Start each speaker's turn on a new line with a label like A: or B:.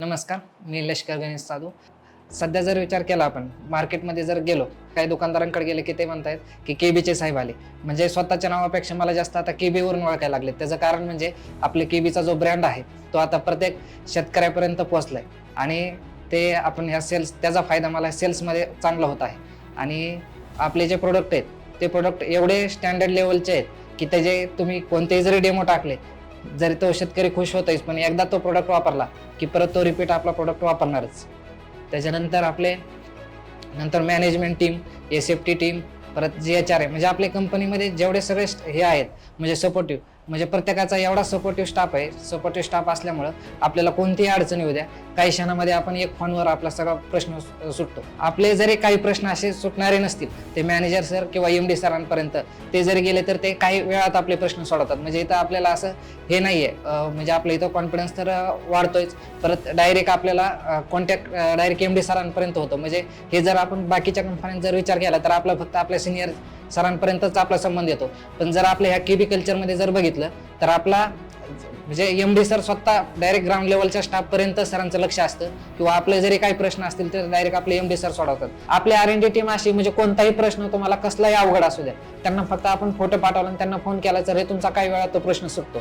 A: नमस्कार मी लष्कर गणेश साधू. सध्या जर विचार केला आपण मार्केटमध्ये जर गेलो काही दुकानदारांकडे गेले की ते म्हणतायत की केबीचे साहेब आले. म्हणजे स्वतःच्या नावापेक्षा मला जास्त आता केबीवरून ओळखायला लागले त्याचं कारण म्हणजे आपले केबीचा जो ब्रँड आहे तो आता प्रत्येक शेतकऱ्यापर्यंत पोहोचलाय. आणि ते आपण ह्या सेल्स त्याचा फायदा मला सेल्समध्ये चांगला होत आहे. आणि आपले जे प्रोडक्ट आहेत ते प्रोडक्ट एवढे स्टँडर्ड लेवलचे आहेत की त्याचे तुम्ही कोणतेही जरी डेमो टाकले जरी तो शेतकरी खुश होतोय पण एकदा तो प्रोडक्ट वापरला की परत तो रिपीट आपला प्रोडक्ट वापरणारच. त्याच्यानंतर आपले नंतर management team S F T team परत जी एच आर आहे म्हणजे आपल्या कंपनीमध्ये जेवढे सगळे हे आहेत म्हणजे सपोर्टिव्ह म्हणजे प्रत्येकाचा एवढा सपोर्टिव्ह स्टाफ आहे. सपोर्टिव्ह स्टाफ असल्यामुळं आपल्याला कोणतीही अडचण येऊ द्या. काही क्षणामध्ये आपण एक फोनवर आपला सगळा प्रश्न सुटतो. आपले जरी काही प्रश्न असे सुटणारे नसतील ते मॅनेजर सर किंवा एम डी सरांपर्यंत ते जरी गेले तर ते काही वेळात आपले प्रश्न सोडवतात. म्हणजे इथं आपल्याला असं हे नाही आहे म्हणजे आपल्या इथं कॉन्फिडन्स तर अं, वाढतोयच. परत डायरेक्ट आपल्याला कॉन्टॅक्ट डायरेक्ट एम डी सरांपर्यंत होतं. म्हणजे हे जर आपण बाकीच्या कंपन्यांचा जर विचार केला तर आपला फक्त आपल्या सिनियर सरांपर्यंतच आपला संबंध येतो. पण जर आपल्या ह्या केबी कल्चरमध्ये जर बघितलं तर आपला म्हणजे एम डी सर स्वतः डायरेक्ट ग्राउंड लेवलच्या स्टाफपर्यंत सरांचं लक्ष असतं. किंवा आपले जरी काही प्रश्न असतील तर डायरेक्ट आपले एम डी सर सोडवतात. आपली आर एन डी टीम अशी म्हणजे कोणताही प्रश्न तुम्हाला कसलाही अवघड असू द्या त्यांना फक्त आपण फोटो पाठवला आणि त्यांना फोन केला तर हे तुमचा काही वेळा तो प्रश्न सुटतो.